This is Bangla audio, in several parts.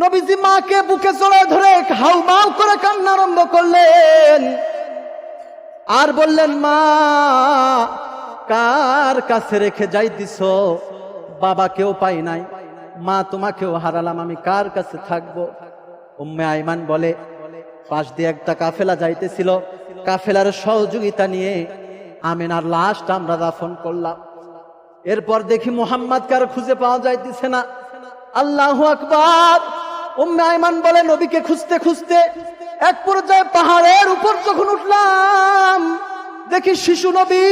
নবীজি মাকে বুকে চড়ে ধরে হাউ হাউমাউ করে কান্না আরম্ভ করলেন। আর বললেন, মা, কার কাছে রেখে যাইতিস বাবা কেউ পাই নাই। মা, তোমাকেও হারালাম। আমি কার কাছে থাকব? উম্মে আইমান বলে, পাশ দিয়ে একটা কাফেলা যাইতেছিল। কাফেলার সহযোগিতা নিয়ে আমিনার লাশটা আমরা দাফন করলাম। এরপর দেখি মোহাম্মদ কার খুঁজে পাওয়া যাইতেছে না। আল্লাহ আকবার! উম্মে আইমান বলে নবীকে খুঁজতে খুঁজতে এক পর্যায়ে পাহাড়ের উপর যখন উঠলাম, দেখি শিশু নবী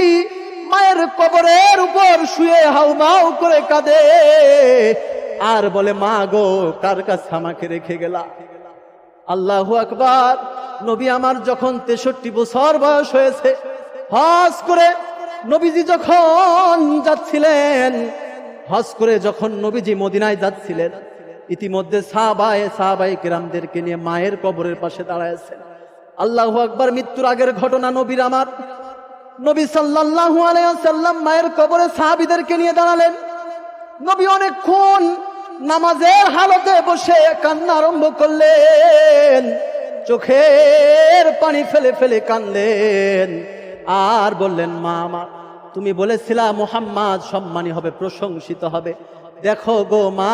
মায়ের কবরের উপর শুয়ে হাউমাউ করে কাঁদে। আর বলে, মা গো, কার কাছে আমাকে রেখে গেলা? আল্লাহু আকবার, নবী আমার যখন তেষট্টি বছর বয়স হয়েছে, হজ করে নবীজি যখন যাচ্ছিলেন, হজ করে যখন নবীজি মদিনায় যাচ্ছিলেন ইতিমধ্যে সাহাবায়ে সাহাবাই কেরামদেরকে নিয়ে মায়ের কবরের পাশে দাঁড়ায়ছেন আল্লাহু আকবার, মৃত্যুর আগের ঘটনা নবীর আমার। নবী সাল্লাল্লাহু আলাইহি সাল্লাম মায়ের কবরে সাহাবীদেরকে নিয়ে দাঁড়ালেন। নবী অনেকক্ষণ নামাজের হালতে বসে কান্না আরম্ভ করলেন। চোখের পানি ফেলে ফেলে কানলেন আর বললেন, মা আমার, তুমি বলেছিলা মোহাম্মদ সম্মানী হবে, প্রশংসিত হবে। দেখো গো মা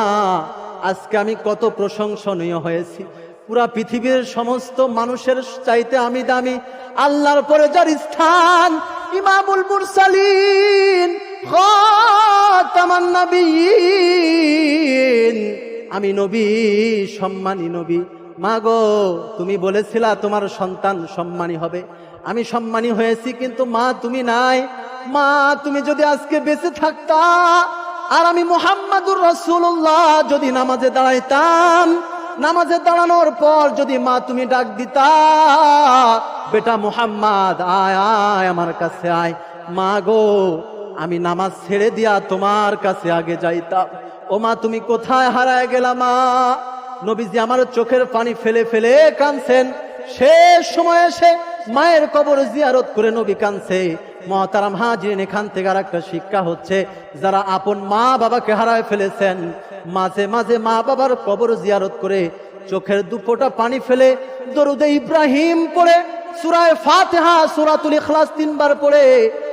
আজকে আমি কত প্রশংসনীয় হয়েছি। পুরা পৃথিবীর সমস্ত মানুষের চাইতে আমি দামি। আল্লাহর পরে যার স্থান, ইমামুল মুরসালিন আমি নবী, সম্মানী নবী। মা গো তুমি বলেছিলা তোমার সন্তান সম্মানী হবে। আমি সম্মানী হয়েছি, কিন্তু মা তুমি নাই। মা, তুমি যদি আজকে বেঁচে থাকতা আর আমি মোহাম্মদুর রসুল্লাহ যদি নামাজে দাঁড়াইতাম, নামাজে দাঁড়ানোর পর যদি মা তুমি ডাক দিতা, বেটা মোহাম্মদ, আয় আয়, আমার কাছে আয়। মা গো, আমি নামাজ ছেড়ে দিয়া তোমার কাছে আগে যাইতাম। ও মা, তুমি কোথায় হারায় গেলা মা? নবীজি আমার চোখের পানি ফেলে ফেলে কানছেন শেষ সময় এসে মায়ের কবর জিয়ারত করে নবী কানছে মহতারাম হাজিরিন, এখান থেকে আর একটা শিক্ষা হচ্ছে, যারা আপন মা বাবাকে হারায় ফেলেছেন, মাঝে মাঝে মা বাবার কবর জিয়ারত করে চোখের দুপোটা পানি ফেলে দরুদে ইব্রাহিম পড়ে, সুরায় ফাতেহা, সুরাতুল ইখলাস তিনবার পড়ে,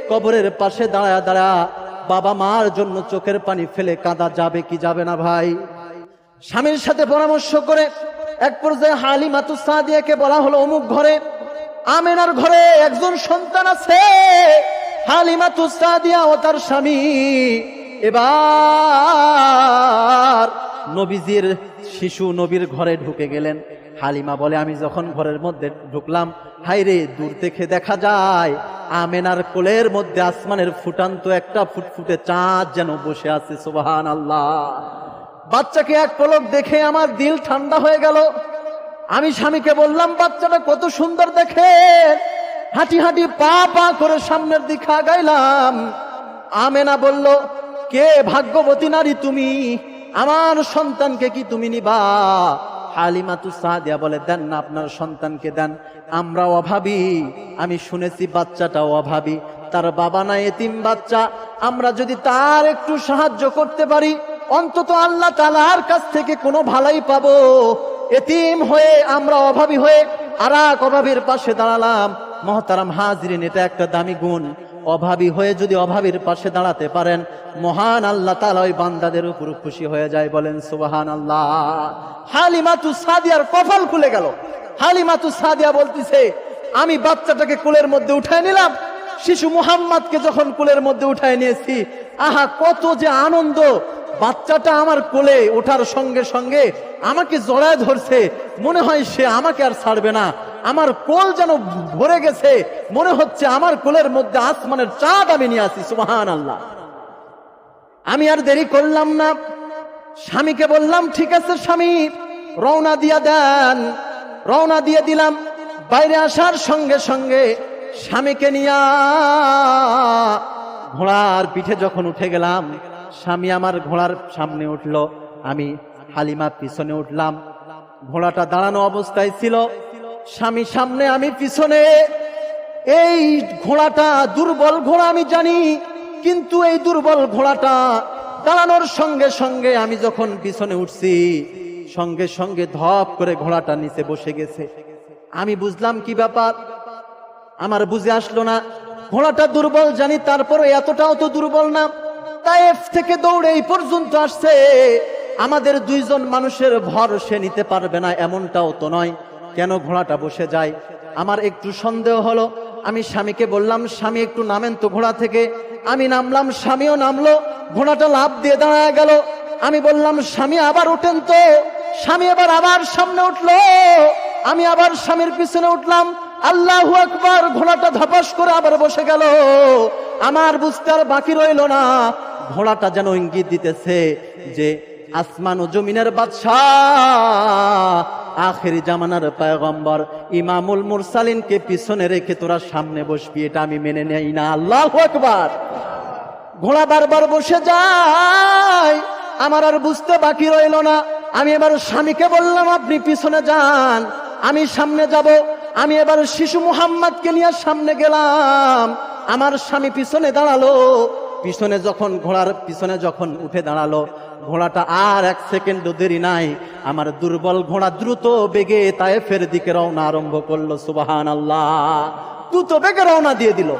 কবরের পাশে দাঁড়া দাঁড়া বাবা মার জন্য চোখের পানি ফেলে কাঁদা যাবে কি যাবে না ভাই? স্বামীর সাথে পরামর্শ করে এক পর্যায়ে হালিমাতু সাদিয়াকে বলা হলো অমুক ঘরে আমেনার ঘরে একজন সন্তান আছে হালিমাতু সাদিয়া ও তার স্বামী। এবার নবীজির শিশু নবীর ঘরে ঢুকে গেলেন। হালিমা বলে, আমি যখন ঘরের মধ্যে ঢুকলাম হাইরে দূর থেকে দেখা যায়, আমেনার কোলের মধ্যে আসমানের ফুটান্ত একটা ফুটফুটে চাঁদ যেন বসে আছে সুবাহান আল্লাহ বাচ্চাকে এক পলক দেখে আমার দিল ঠান্ডা হয়ে গেল। আমি স্বামীকে বললাম, বাচ্চাটা কত সুন্দর দেখে। হাঁটি হাঁটি পা পা করে সামনের দিকে আগাইলাম। আমেনা বলল, কে ভাগ্যবতী নারী তুমি? আমার সন্তানকে কি তুমি নিবা? হালিমাতু সাদিয়া বলে, দেন না, আপনার সন্তানকে দেন। আমরা অভাবী। আমি শুনেছি বাচ্চাটাও অভাবী। তার বাবা নাই এতিম বাচ্চা। আমরা যদি তার একটু সাহায্য করতে পারি, অন্তত আল্লাহ তালার কাছ থেকে কোনো ভালাই পাবো। এতিম হয়ে আমরা অভাবী হয়ে আর এক অভাবীর পাশে দাঁড়ালাম। মহতারাম হাজরিন এটা একটা দামি গুণ। অভাবী হয়ে যদি অভাবীর পাশে দাঁড়াতে পারেন, মহান আল্লাহ তালা ওই বান্দাদের উপর খুশি হয়ে যায় বলেন সুবাহান আল্লাহ হালিমাতু সাদিয়ার কপাল খুলে গেল। হালিমাতু সাদিয়া বলতিছে, আমি বাচ্চাটাকে কুলের মধ্যে উঠায় নিলাম। শিশু মুহাম্মদকে যখন কুলের মধ্যে উঠায় নিয়েছি, আহা, কত যে আনন্দ! বাচ্চাটা আমার কোলে ওঠার সঙ্গে সঙ্গে আমাকে জড়ায় ধরছে। মনে হয় সে আমাকে আর ছাড়বে না। আমার কোল যেন ভরে গেছে। মনে হচ্ছে আমার কোলের মধ্যে আসমানের চাঁদ আমি নিয়ে আসি সুবাহান আল্লাহ আমি আর দেরি করলাম না। স্বামীকে বললাম, ঠিক আছে স্বামী, রওনা দিয়া দেন। রওনা দিয়ে দিলাম। বাইরে আসার সঙ্গে সঙ্গে স্বামীকে নিয়া ঘোড়ার পিঠে যখন উঠে গেলাম স্বামী আমার ঘোড়ার সামনে উঠল। আমি হালিমা পিছনে উঠলাম। ঘোড়াটা দাঁড়ানো অবস্থায় ছিল। স্বামী সামনে, আমি পিছনে। এই ঘোড়াটা দুর্বল ঘোড়া, আমি জানি। কিন্তু এই দুর্বল ঘোড়াটা দাঁড়ানোর সঙ্গে সঙ্গে আমি যখন পিছনে উঠছি, সঙ্গে সঙ্গে ধপ করে ঘোড়াটা নিচে বসে গেছে। আমি বুঝলাম কি ব্যাপার? আমার বুঝে আসলো না। ঘোড়াটা দুর্বল জানি তারপরে এতটাও তো দুর্বল না। তাইফ থেকে দৌড়ে এই পর্যন্ত আসছে। আমাদের দুইজন মানুষের ভর সে নিতে পারবে না, এমনটাও তো নয়। কেন ঘোড়াটা বসে যায়? আমার একটু সন্দেহ হলো। আমি স্বামীকে বললাম, স্বামী, একটু নামেন তো ঘোড়া থেকে। আমি নামলাম, স্বামীও নামলো, ঘোড়াটা লাভ দিয়ে দাঁড়ায় গেল। আমি বললাম, স্বামী, আবার উঠেন তো। স্বামী এবার আবার সামনে উঠল। আমি আবার স্বামীর পিছনে উঠলাম। আল্লাহু আকবার, ঘোড়াটা ধপাস করে আবার বসে গেল। আমার বুঝতে আর বাকি রইল না। ঘোড়াটা যেন ইঙ্গিত দিতেছে যে আসমান ও জমিনের বাদশাহ, আখেরি জামানার পায়গম্বর ইমামুল মুরসালিনকে পিছনে রেখে তোরা সামনে বসবি, এটা আমি মেনে নেই না। আল্লাহ আকবার। ঘোড়া বারবার বসে যায়, আমার আর বুঝতে বাকি রইল না। আমি এবার স্বামীকে বললাম, আপনি পিছনে যান, আমি সামনে যাব। আমি এবার শিশু মুহাম্মদকে নিয়ে সামনে গেলাম। আমার স্বামী পিছনে দাঁড়াল পিছনে যখন ঘোড়ার পিছনে যখন উঠে দাঁড়াল, ঘোড়াটা আর এক সেকেন্ড দেরি নাই। আমার দুর্বল ঘোড়া দ্রুত বেগে তায়েফের দিকে রওনা আরম্ভ করল সুবাহান আল্লাহ দ্রুত বেগে রওনা দিয়ে দিল।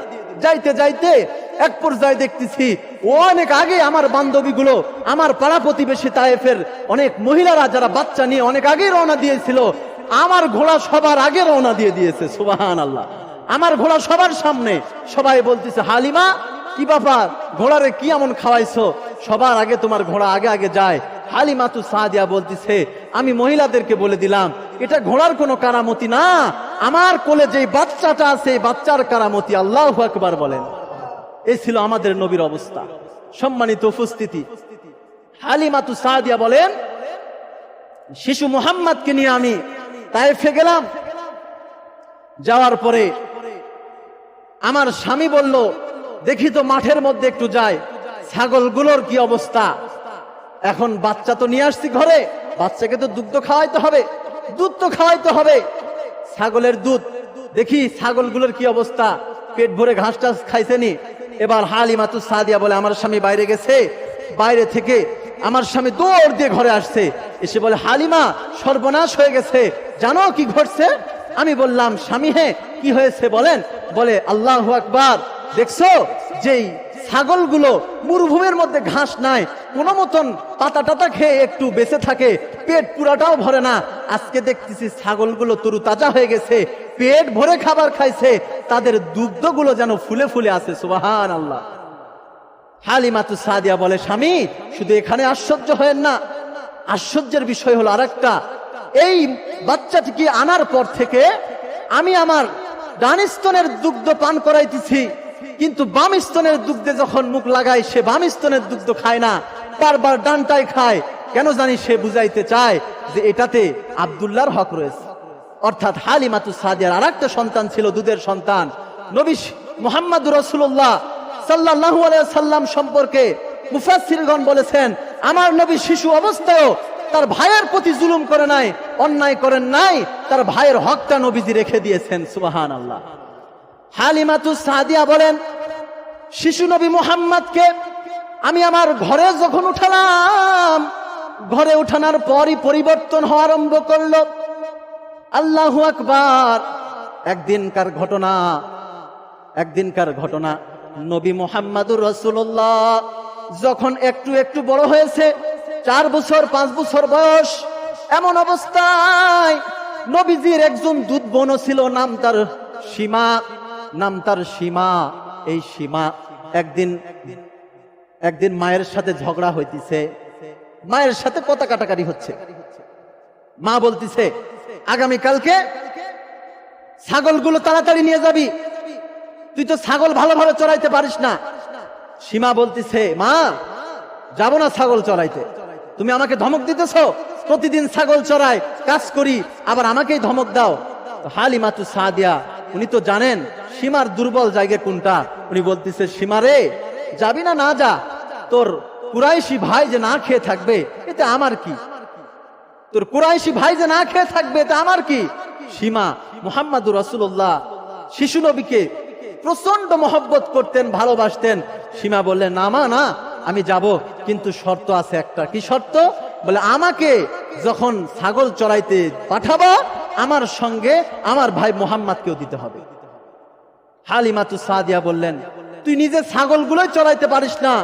যাইতে যাইতে এক পর্যায়ে দেখতেছি, অনেক আগে আমার বান্ধবীগুলো, আমার পাড়া প্রতিবেশী তায়েফের অনেক মহিলারা, যারা বাচ্চা নিয়ে অনেক আগে রওনা দিয়েছিল, আমার ঘোড়া সবার আগে রওনা দিয়ে দিয়েছে সুবাহান আল্লাহ আমার ঘোড়া সবার সামনে, সবাই বলতেছে, হালিমা কি ব্যাপার? ঘোড়ারে কি এমন খাওয়াইছো? সবার আগে তোমার ঘোড়া আগে আগে যায়। হালিমা তু সাদিয়া বলতেছে, আমি মহিলাদেরকে বলে দিলাম, এটা ঘোড়ার কোনো কারামতি না। আমার কোলে যে বাচ্চাটা আছে বাচ্চার কারামতি আল্লাহ আকবার বলেন। এই ছিল আমাদের নবীর অবস্থা। সম্মানিত উপস্থিতি। হালিমাতু সাদিয়া বলেন, শিশু মোহাম্মদকে নিয়ে আমি তাই তাইফে গেলাম। যাওয়ার পরে আমার স্বামী বলল দেখি তো মাঠের মধ্যে একটু যায়। ছাগলগুলোর কি অবস্থা? এখন বাচ্চা তো নিয়ে আসছি ঘরে, বাচ্চাকে তো দুগ্ধ খাওয়াইতে হবে, দুধ তো খাওয়াইতে হবে। ছাগলের দুধ, দেখি ছাগলগুলোর কি অবস্থা? পেট ভরে ঘাস টাস খাইছেনি? এবার হালিমাতু সাদিয়া বলে, আমার স্বামী বাইরে গেছে, বাইরে থেকে আমার স্বামী দৌড় দিয়ে ঘরে আসছে। এসে বলে, হালিমা, সর্বনাশ হয়ে গেছে, জানো কি ঘটছে? আমি বললাম, স্বামী হে, কি হয়েছে বলেন? বলে, আল্লাহ আকবার দেখছ? যেই ছাগলগুলো মরুভূমির মধ্যে ঘাস নাই, কোনো মতন পাতা টাতা খেয়ে একটু বেঁচে থাকে, পেট পুরাটাও ভরে না। আজকে দেখতেছি ছাগলগুলো তরু তাজা হয়ে গেছে, পেট ভরে খাবার খাইছে, তাদের দুগ্ধগুলো যেন ফুলে ফুলে আছে সুবাহান আল্লাহ হালিমাতু সাদিয়া বলে, স্বামী, শুধু এখানে আশ্চর্য হয়েন না। আশ্চর্যের বিষয় হলো আরেকটা। এই বাচ্চাটিকে আনার পর থেকে আমি আমার ডান স্তনের দুগ্ধ পান করাইতেছি? কিন্তু বাম স্তনের দুগ্ধে যখন মুখ লাগায়, সে বাম স্তনের দুগ্ধ খায় না, বারবার ডানটাই খায়। কেন জানি সে বুঝাইতে চায় যে এটাতে আবদুল্লাহর হক রয়েছে। অর্থাৎ হালিমাতু সাদিয়ার আর একটা সন্তান ছিল দুধের সন্তান। নবী মোহাম্মদ রসুল্লাহ সাল্লাহু সাল্লাম সম্পর্কে মুফাসিরগণ বলেছেন, আমার নবী শিশু অবস্থায়ও তার ভাইয়ের প্রতি জুলুম করে নাই, অন্যায় করেন নাই, তার ভাইয়ের হকটা নবীজি রেখে দিয়েছেন সুবাহান আল্লাহ হালিমাতু সাদিয়া বলেন, শিশু নবী মোহাম্মদকে আমি আমার ঘরে যখন উঠালাম, ঘরে উঠানোর পরই পরিবর্তন হওয়া আরম্ভ করল। আল্লাহ আকবার, একদিনকার ঘটনা একদিনকার ঘটনা। নবী মোহাম্মদুর রসুল্লাহ যখন একটু একটু বড় হয়েছে, চার বছর, পাঁচ বছর বয়স, এমন অবস্থায় নবীজির একজন দুধ বোন ছিল, নাম তার সীমা। নাম তার সীমা। এই সীমা একদিন একদিন মায়ের সাথে ঝগড়া হইতেছে। মায়ের সাথে কথা কাটাকাটি হচ্ছে। মা বলতিছে আগামী কালকে ছাগলগুলো তাড়াতাড়ি নিয়ে যাবি। তুই তো ছাগল ভালোভাবে চড়াইতে পারিস না। সীমা বলতিছে, মা, যাব না ছাগল চড়াইতে। তুমি আমাকে ধমক দিতেছ? প্রতিদিন ছাগল চড়াই, কাজ করি, আবার আমাকেই ধমক দাও। হালিমাতু সাদিয়া, উনি তো জানেন সীমার দুর্বল জায়গা কোনটা? উনি বলতেছে সীমা রে যাবি না না যা। তোর কুরাইশি ভাই যে না খেয়ে থাকবে, এতে আমার কি? তোর কুরাইশি ভাই যে না খেয়ে থাকবে তা আমার কি? সীমা, মুহাম্মাদুর রসুল্লাহ শিশু নবীকে প্রচণ্ড মহব্বত করতেন, ভালোবাসতেন। সীমা বললেন না, মা, না, আমি যাব, কিন্তু শর্ত আছে একটা। কি শর্ত? বলে, আমাকে যখন ছাগল চড়াইতে পাঠাবা, আমার সঙ্গে আমার ভাই মোহাম্মদকেও দিতে হবে। হালিমাতু সাদিয়া বললেন, তুই নিজে ছাগলগুলোই চড়াইতে পারিস না।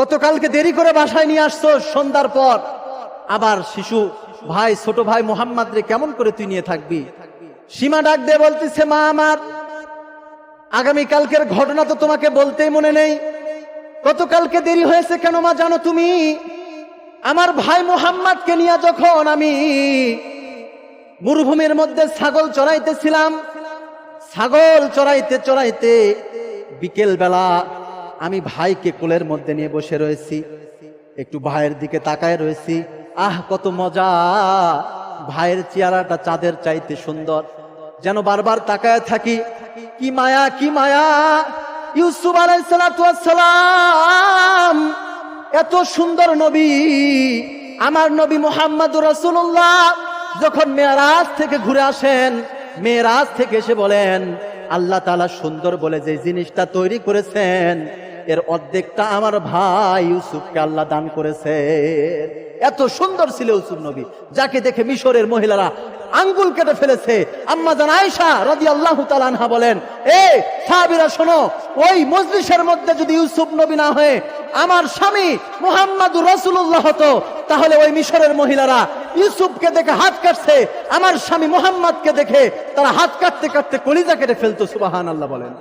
গতকালকে দেরি করে বাসায় নিয়ে আসছো সন্ধ্যার পর। আবার শিশু, ভাই, ছোট ভাই মোহাম্মদ রে কেমন করে তুই নিয়ে থাকবি? সীমা ডাক দিয়ে বলতেছে, মা আমার, আগামী কালকের ঘটনা তো তোমাকে বলতেই মনে নেই। গতকালকে দেরি হয়েছে কেন মা জানো তুমি? আমার ভাই মোহাম্মদকে নিয়ে যখন আমি মরুভূমির মধ্যে ছাগল চড়াইতেছিলাম ছাগল চড়াইতে চড়াইতে বিকেল বেলা আমি ভাইকে কোলের মধ্যে নিয়ে বসে রয়েছি। একটু ভাইয়ের দিকে তাকায় রয়েছি। আহ, কত মজা! ভাইয়ের চেহারাটা চাঁদের চাইতে সুন্দর। যেন বারবার তাকায় থাকি, কি মায়া কি মায়া! ইউসুফ আলাইসালাম এত সুন্দর নবী! আমার নবী মোহাম্মদ রসুল্লাহ যখন মেয়েরাজ থেকে ঘুরে আসেন মেয়েরাজ থেকে এসে বলেন, আল্লাহ তালা সুন্দর বলে যে জিনিসটা তৈরি করেছেন, এর অর্ধেকটা আমার ভাই ইউসুফকে আল্লাহ দান করেছে এত সুন্দর ছিল ইউসুফ নবী, যাকে দেখে মিশরের মহিলারা আঙ্গুল কেটে ফেলেছে। আম্মা বলেন শোনো, ওই মজলিসের মধ্যে যদি ইউসুফ নবী না হয়ে আমার স্বামী মুহাম্মাদুর রাসূলুল্লাহ হতো, তাহলে ওই মিশরের মহিলারা ইউসুফকে দেখে হাত কাটছে, আমার স্বামী মোহাম্মদকে দেখে তারা হাত কাটতে কাটতে কলিজা কেটে ফেলতো সুবাহান আল্লাহ বলেন।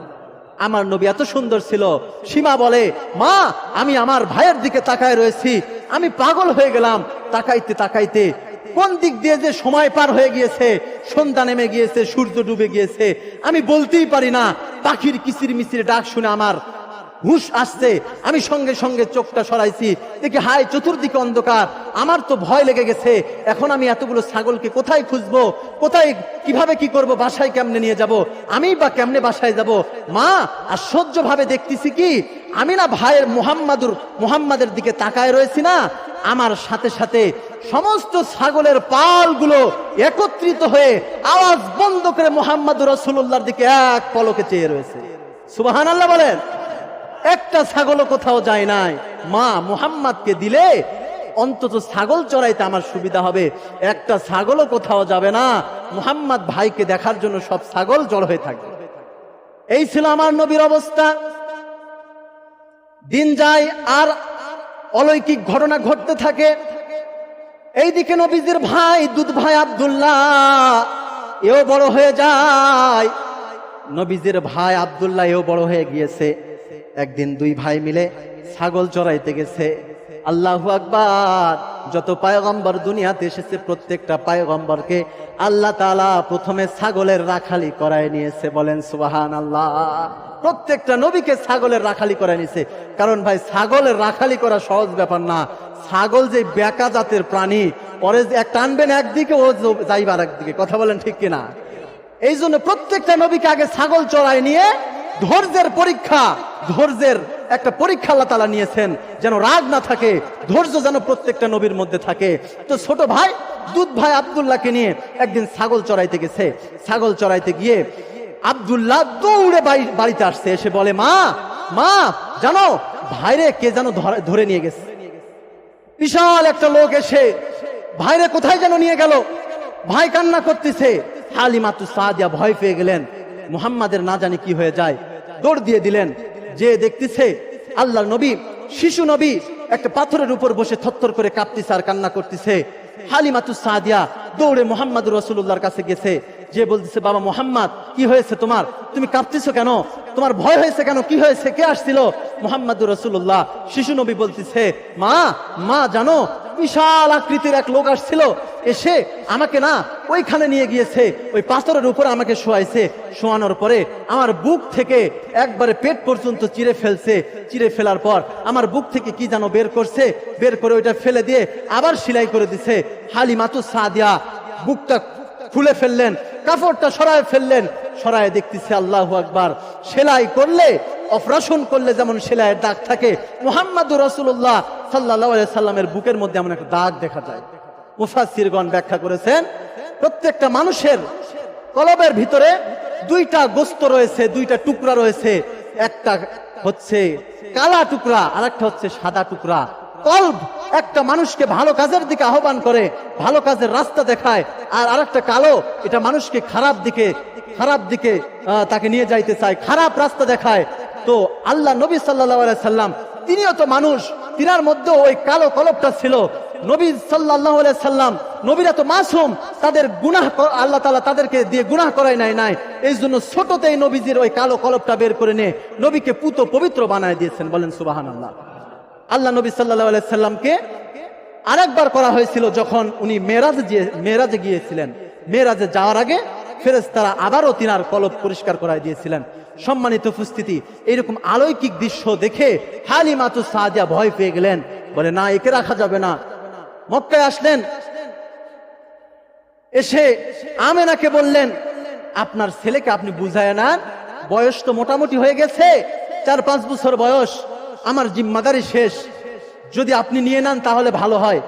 আমার নবী এত সুন্দর ছিল। সীমা বলে, মা, আমি আমার ভাইয়ের দিকে তাকায় রয়েছি। আমি পাগল হয়ে গেলাম। তাকাইতে তাকাইতে কোন দিক দিয়ে যে সময় পার হয়ে গিয়েছে, সন্ধ্যা নেমে গিয়েছে, সূর্য ডুবে গিয়েছে, আমি বলতেই পারি না। পাখির কিচির মিচির ডাক শুনে আমার হুশ আসছে। আমি সঙ্গে সঙ্গে চোখটা সরাইছি। দেখি হাই চতুর্দিকে অন্ধকার। আমার তো ভয় লেগে গেছে। এখন আমি এতগুলো ছাগলকে কোথায় খুঁজবো? কোথায়, কীভাবে কি করব? বাসায় কেমনে নিয়ে যাব? আমি বা কেমনে বাসায় যাব? মা আশ্চর্য ভাবে দেখতেছি কি? আমি না ভাইয়ের মুহাম্মাদুর, মুহাম্মাদের দিকে তাকায় রয়েছি না। আমার সাথে সাথে সমস্ত ছাগলের পালগুলো একত্রিত হয়ে আওয়াজ বন্ধ করে মোহাম্মদুর রসুল্লাহর দিকে এক পলকে চেয়ে রয়েছে। সুবাহান আল্লাহ বলেন। একটা ছাগলও কোথাও যায় নাই। মা মুহাম্মাদকে দিলে অন্তত ছাগল চড়াইতে আমার সুবিধা হবে। একটা ছাগলও কোথাও যাবে না। মুহাম্মদ ভাইকে দেখার জন্য সব ছাগল জড় হয়ে থাকবে এই ছিল আমার নবীর অবস্থা। দিন যায় আর অলৌকিক ঘটনা ঘটতে থাকে। এইদিকে নবীজির ভাই, দুধ ভাই আবদুল্লাহ, এও বড় হয়ে যায়। নবীজির ভাই আবদুল্লাহ এও বড় হয়ে গিয়েছে। একদিন দুই ভাই মিলে ছাগল চড়াইতে গেছে। আল্লাহ আকবার। যত পায়গম্বর দুনিয়াতে এসেছে, প্রত্যেকটা পায়গম্বরকে আল্লাহ তালা প্রথমে ছাগলের রাখালি করায় নিয়েছে। বলেন সুবাহান আল্লাহ প্রত্যেকটা নবীকে ছাগলের রাখালি করায় নিয়েছে। কারণ ভাই, ছাগলের রাখালি করা সহজ ব্যাপার না। ছাগল যে বেকা জাতের প্রাণী পরে এক টানবেন একদিকে, ও যাইবার একদিকে। কথা বলেন ঠিক কিনা? এই জন্য প্রত্যেকটা নবীকে আগে ছাগল চড়াই নিয়ে ধৈর্যের পরীক্ষা, ধৈর্যের একটা পরীক্ষা আল্লাহ তালা নিয়েছেন, যেন রাগ না থাকে, ধৈর্য যেন প্রত্যেকটা নবীর মধ্যে থাকে। তো ছোট ভাই, দুধ ভাই আবদুল্লাহকে নিয়ে একদিন ছাগল চড়াইতে গেছে। ছাগল চড়াইতে গিয়ে আবদুল্লাহ দৌড়ে বাড়ি- বাড়িতে আসছে। এসে বলে, মা মা, জানো, ভাইরে কে যেন ধরে নিয়ে গেছে? বিশাল একটা লোক এসে, ভাইরে কোথায় যেন নিয়ে গেল? ভাই কান্না করতেছে। হালিমাতু সাদিয়া ভয় পেয়ে গেলেন। মুহাম্মাদের না জানি কি হয়ে যায়। দৌড় দিয়ে দিলেন। যে দেখতেছে আল্লাহ নবী, শিশু নবী, একটা পাথরের উপর বসে থরথর করে কাঁপতেছে আর কান্না করতেছে। হালিমাতু সাদিয়া দৌড়ে মোহাম্মদ রসুল্লাহর কাছে গেছে। যে বলতেছে, বাবা মোহাম্মদ, কি হয়েছে তোমার? তুমি কাঁপতেছো কেন? তোমার ভয় হয়েছে কেন? কি হয়েছে? কে আসছিল? মোহাম্মদ রসুল্লাহ শিশু নবী বলতেছে, মা মা, জানো, বিশাল আকৃতির এক লোক আসছিল। এসে আমাকে না ওইখানে নিয়ে গিয়েছে। ওই পাথরের উপরে আমাকে শোয়াইছে। শোয়ানোর পরে আমার বুক থেকে একবারে পেট পর্যন্ত চিরে ফেলছে। চিরে ফেলার পর আমার বুক থেকে কি যেন বের করছে, বের করে ওইটা ফেলে দিয়ে আবার সেলাই করে দিছে। হালিমাতু সাদিয়া, বুকটা খুলে ফেললেন কাপড়টা সরায় ফেললেন, সরায় দেখতেছে আল্লাহ আকবার। সেলাই করলে, অপারেশন করলে যেমন সেলাইয়ের দাগ থাকে, মুহাম্মাদুর রসুল্লাহ সাল্লাহ সাল্লামের বুকের মধ্যে এমন একটা দাগ দেখা যায়। মুফাসিরগণ ব্যাখ্যা করেছেন, প্রত্যেকটা মানুষের কলবের ভিতরে দুইটা গোস্ত রয়েছে, দুইটা টুকরা রয়েছে। একটা হচ্ছে কালা টুকরা আর একটা হচ্ছে সাদা টুকরা। কল্ব একটা মানুষকে ভালো কাজের দিকে আহ্বান করে, ভালো কাজের রাস্তা দেখায়, আর আরেকটা কালো, এটা মানুষকে খারাপ দিকে খারাপ দিকে তাকে নিয়ে যাইতে চায়, খারাপ রাস্তা দেখায়। তো আল্লাহ নবী সাল্লাহ সাল্লাম, তিনিও তো মানুষ, তিনার মধ্যে ওই কালো কলপটা ছিল। নবী সাল্লাহ সাল্লাম, নবীরা তো মাসুম, তাদের গুনাহ আল্লাহ তালা তাদেরকে দিয়ে গুনাহ করাই নাই নাই। এই জন্য ছোটতেই নবীজির ওই কালো কলপটা বের করে নিয়ে নবীকে পুত পবিত্র বানায় দিয়েছেন, বলেন সুবাহান আল্লাহ আল্লাহ নবী সাল্লাহ সাল্লামকে আরেকবার করা হয়েছিল যখন উনি মেরাজ মেরাজে গিয়েছিলেন। মেরাজে যাওয়ার আগে ফেরেশতারা আবারও তিনার কলব পরিষ্কার করায় দিয়েছিলেন। সম্মানিত উপস্থিতি এরকম আলৌকিক দৃশ্য দেখে হালি হালিমাতু সাদিয়া ভয় পেয়ে গেলেন। বলে, না, একে রাখা যাবে না। মক্কায় আসলেন। এসে আমেনাকে বললেন, আপনার ছেলেকে আপনি বুঝায় না বয়স তো মোটামুটি হয়ে গেছে। চার পাঁচ বছর বয়স। আমার জিম্মাদারি শেষ। যদি আপনি নিয়ে নেন, তাহলে ভালো হয়।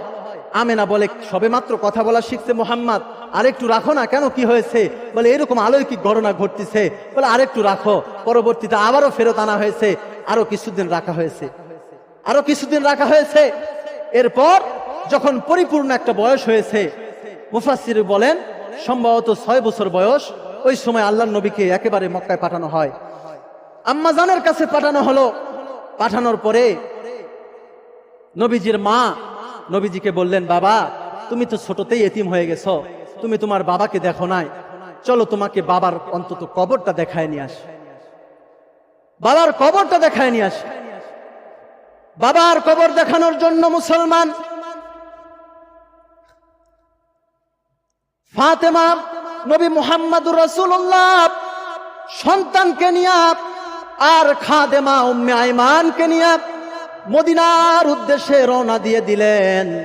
আমেনা বলে, সবে মাত্র কথা বলা শিখছে মোহাম্মদ। আরেকটু রাখো না, কেন কি হয়েছে? বলে, এরকম আলৌকিক ঘটনা ঘটতেছে। বলে, আরেকটু রাখো। পরবর্তীতে আবারও ফেরত আনা হয়েছে। আরও কিছুদিন রাখা হয়েছে। আরও কিছুদিন রাখা হয়েছে। এরপর যখন পরিপূর্ণ একটা বয়স হয়েছে মুফাসির বলেন, সম্ভবত ছয় বছর বয়স, ওই সময় আল্লাহ নবীকে একেবারে মক্কায় পাঠানো হয়। আম্মাজানের কাছে পাঠানো হলো। পাঠানোর পরে নবীজির মা নবীজিকে বললেন, বাবা, তুমি তো ছোটতেই এতিম হয়ে গেছো। তুমি তোমার বাবাকে দেখো নাই। চলো তোমাকে বাবার অন্তত কবরটা দেখায় নিয়ে আস। বাবার কবরটা দেখায় নিয়ে আস। বাবার কবর দেখানোর জন্য মুসলমান ফাতেমা নবী মোহাম্মদুর রসুল্লাহ সন্তানকে নিয়ে আর খাদেমা উম্মে আইমানকে নিয়ে মদিনার উদ্দেশ্যে রওনা দিয়ে দিলেন।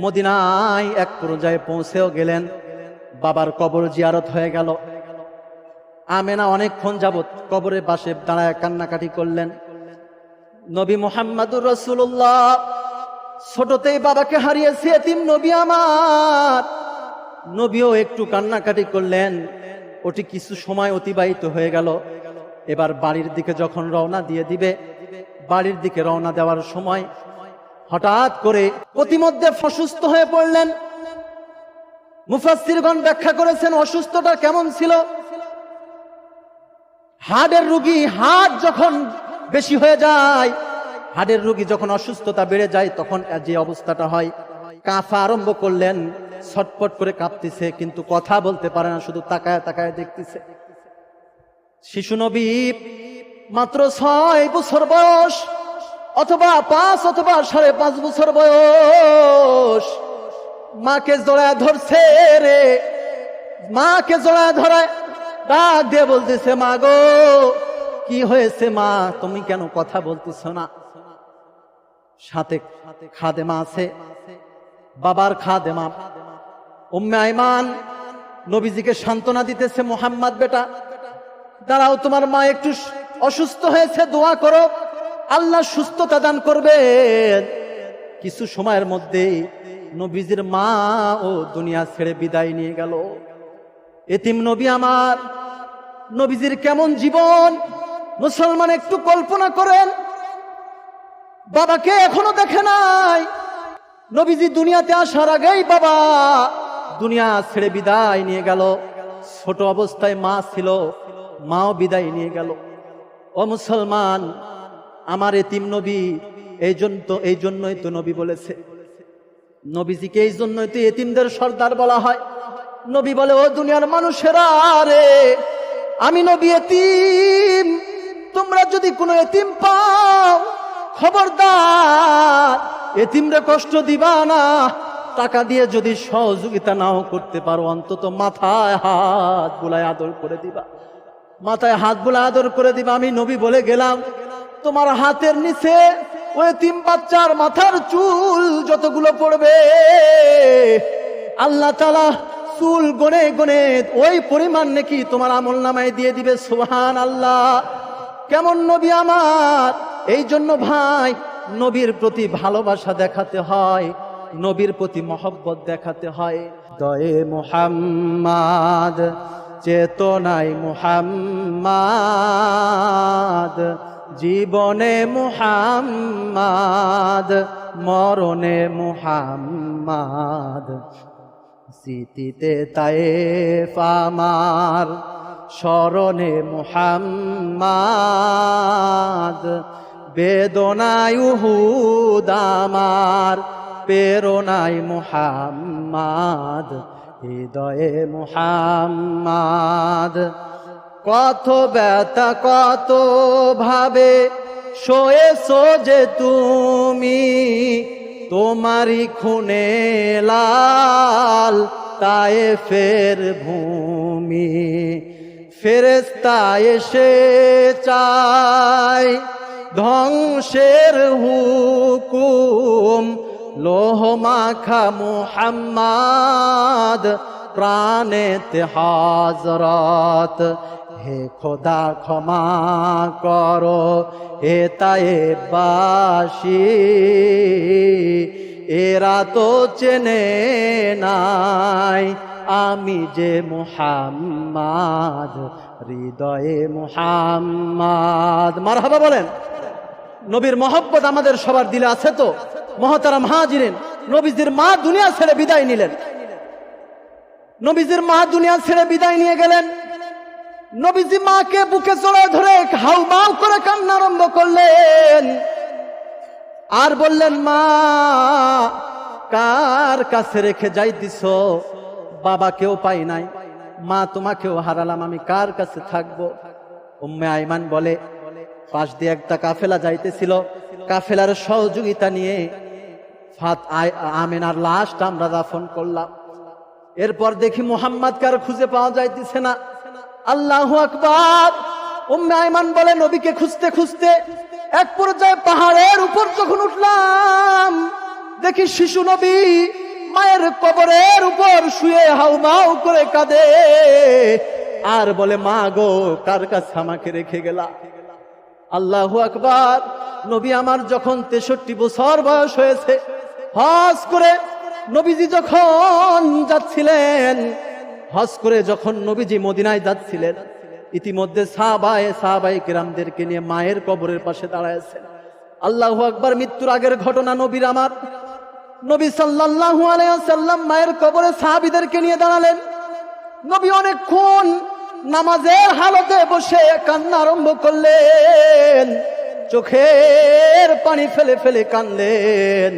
মদিনায় এক পর্যায়ে পৌঁছেও গেলেন। বাবার কবর জিয়ারত হয়ে গেল। আমেনা অনেকক্ষণ যাবত কবরের পাশে দাঁড়ায় কান্নাকাটি করলেন। নবী মোহাম্মদুর রসুল্লাহ ছোটতেই বাবাকে হারিয়েছে এতিম নবী আমার। নবীও একটু কান্নাকাটি করলেন। ওটি কিছু সময় অতিবাহিত হয়ে গেল। এবার বাড়ির দিকে যখন রওনা দিয়ে দিবে, বাড়ির দিকে রওনা দেওয়ার সময় হঠাৎ করে প্রতিমধ্যে অসুস্থ হয়ে পড়লেন। মুফাসিরগণ ব্যাখ্যা করেছেন, অসুস্থতা কেমন ছিল? হার্টের রুগী হার্ট যখন বেশি হয়ে যায় হার্টের রুগী যখন অসুস্থতা বেড়ে যায়, তখন যে অবস্থাটা হয়, কাঁফা আরম্ভ করলেন, ছটপট করে কাঁপতেছে, কিন্তু কথা বলতে পারে না, শুধু তাকায় তাকায় দেখতেছে। শিশু নবী মাত্র ছয় বছর বয়স, অথবা পাঁচ অথবা সাড়ে পাঁচ বছর বয়স। মাকে জড়ায় ধরছে রে, মাকে জড়ায় ধরায় ডাক দিয়ে বলতেছে, মা গো, কি হয়েছে মা? তুমি কেন কথা বলতেছ না? সাথে খাদেমা আছে, বাবার খাদেমা। উম্মে আইমান নবীজিকে সান্ত্বনা দিতেছে, মোহাম্মদ বেটা দাঁড়াও, তোমার মা একটু অসুস্থ হয়েছে, দোয়া করো। আল্লাহ সুস্থতা দান করবে কিছু সময়ের মধ্যেই নবীজির মা ও দুনিয়া ছেড়ে বিদায় নিয়ে গেল। এতিম নবী আমার, নবীজির কেমন জীবন? মুসলমান একটু কল্পনা করেন। বাবাকে এখনও দেখে নাই। নবীজি দুনিয়াতে আসার আগেই বাবা দুনিয়া ছেড়ে বিদায় নিয়ে গেল। ছোট অবস্থায় মা ছিল। মাও বিদায় নিয়ে গেল। ও মুসলমান, আমার এতিম নবী, এই জন্য তো, এই জন্যই তো নবী বলেছে। নবীজিকে এই জন্যই তো এতিমদের সর্দার বলা হয়। নবী বলে, ও দুনিয়ার মানুষেরা রে আমি নবী এতিম। তোমরা যদি কোনো এতিম পাও, খবরদার, এতিমরে কষ্ট দিবা না। টাকা দিয়ে যদি সহযোগিতা নাও করতে পারো, অন্তত মাথায় হাত বুলায় আদর করে দিবা। মাথায় হাত বুলায় আদর করে দিবা, আমি নবী বলে গেলাম, তোমার হাতের নিচে ওই তিন বাচ্চার মাথার চুল যতগুলো পড়বে, আল্লাহ তালা চুল গনে গনে ওই পরিমাণ নাকি তোমার আমল নামায় দিয়ে দিবে সোহান আল্লাহ কেমন নবী আমার? এই জন্য ভাই, নবীর প্রতি ভালোবাসা দেখাতে হয়, নবীর প্রতি মহব্বত দেখাতে হয়। দয়ে মোহাম্মদ চেতনায় মোহাম্মদ, জীবনে মুহাম্মাদ, মরণে মুহাম্মাদ। স্মৃতিতে তায়েফ আমার, স্মরণে মুহাম্মাদ। বেদনায় উহুদ প্রেরণায় মুহাম্মাদ। হৃদয়ে মুহাম্মাদ। কত ব্যথা, কত ভাবে শোয়েছো যে তুমি, তোমারই খুনে লাল তায়ে ফের ভূমি। ফেরেস্তা এসে চায় ধ্বংসের হুকুম লোহ মাখা মুহাম্মাদ, প্রাণেতে হাজরত। হে খোদা ক্ষমা করো, হে তায়ে বাসি এরা তো চেনে নাই, আমি যে মুহাম্মাদ, হৃদয়ে মুহাম্মাদ। মারহাবা বলেন, নবীর মহব্বত আমাদের সবার দিলে আছে তো? মহতারাম হাজিরেন, নবীজির মা দুনিয়া ছেড়ে বিদায় নিলেন। নবীজির মা দুনিয়া ছেড়ে বিদায় নিয়ে গেলেন। নবীজি মাকে বুকে চড়ে ধরে হাউ মাউ করে কান্না আরম্ভ করলেন। আর বললেন, মা, কার কাছে রেখে যাইতিস বাবা কেউ পাই নাই। মা, তোমাকেও হারালাম, আমি কার কাছে থাকব? উম্মে আইমান বলে, পাশ দিয়ে একটা কাফেলা যাইতেছিল। কাফেলার সহযোগিতা নিয়ে ফাত আমেনার লাশটা আমরা দাফন করলাম। এরপর দেখি মোহাম্মদ কার খুঁজে পাওয়া যাইতেছে না। আল্লাহ আকবার! উম্মে আইমান বলে, নবীকে খুঁজতে খুঁজতে এক পর্যায়ে পাহাড়ের উপর যখন উঠলাম, দেখি শিশু নবী মায়ের কবরের উপর শুয়ে হাউ হাউমাউ করে কাঁদে। আর বলে, মা গো, কার কাছে আমাকে রেখে গেলা? আল্লাহু আকবার! নবী আমার যখন তেষট্টি বছর বয়স হয়েছে হজ করে নবীজি যখন যাচ্ছিলেন, হজ করে যখন নবীজি মদিনায় যাচ্ছিলেন, ইতিমধ্যে সাহাবায় সাহাবাই কিরামদেরকে নিয়ে মায়ের কবরের পাশে দাঁড়ায়ছেন আল্লাহু আকবার, মৃত্যুর আগের ঘটনা নবীর আমার। নবী সাল্লাল্লাহু সাল্লাম মায়ের কবরে সাহাবীদেরকে নিয়ে দাঁড়ালেন। নবী অনেকক্ষণ নামাজের হালতে বসে কান্না আরম্ভ করলেন। চোখের পানি ফেলে ফেলে কানলেন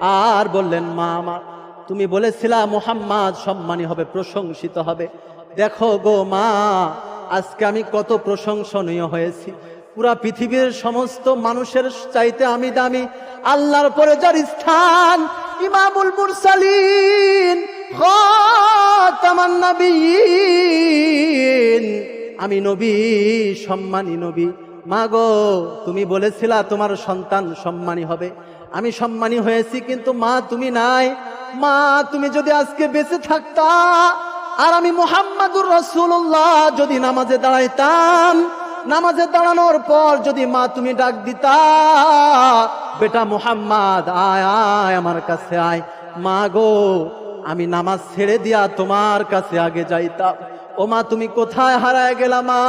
আর বললেন, মা আমার, তুমি বলেছিলা মোহাম্মদ সম্মানী হবে, প্রশংসিত হবে। দেখো গো মা, আজকে আমি কত প্রশংসনীয় হয়েছি। পুরা পৃথিবীর সমস্ত মানুষের চাইতে আমি দামি। আল্লাহর পরে যার স্থান, ইমামুল মুরসালিন আমি নবী, সম্মানী নবী। মা গো, তুমি বলেছিলা তোমার সন্তান সম্মানী হবে। আমি সম্মানী হয়েছি, কিন্তু মা তুমি নাই। মা, তুমি যদি আজকে বেঁচে থাকতা, আর আমি মোহাম্মদুর রসুল্লাহ যদি নামাজে দাঁড়াইতাম, নামাজে দাঁড়ানোর পর যদি মা তুমি ডাক দিতা, বেটা মোহাম্মদ, আয় আয়, আমার কাছে আয়। মা গো, আমি নামাজ ছেড়ে দিয়া তোমার কাছে আগে যাইতাম। ও মা, তুমি কোথায় হারায় গেলা মা?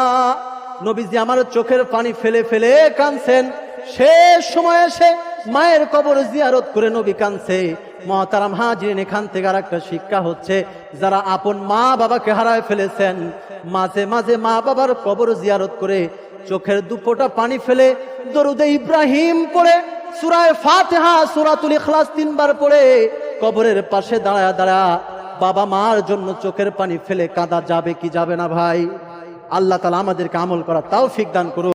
নবীজি আমার চোখের পানি ফেলে ফেলে কানছেন শেষ সময় এসে মায়ের কবর জিয়ারত করে নবী কানছে মহতারাম হাজির এখান থেকে আর একটা শিক্ষা হচ্ছে, যারা আপন মা বাবাকে হারায় ফেলেছেন, মাঝে মাঝে মা বাবার কবর জিয়ারত করে চোখের দুপোটা পানি ফেলে দরুদে ইব্রাহিম পড়ে, সুরায় ফাতেহা, সুরাতুল ইখলাস তিনবার পড়ে, কবরের পাশে দাঁড়ায় দাঁড়া বাবা মার জন্য চোখের পানি ফেলে কাঁদা যাবে কি যাবে না ভাই? আল্লাহ তালা আমাদেরকে আমল করা তাও ফিক দান করুন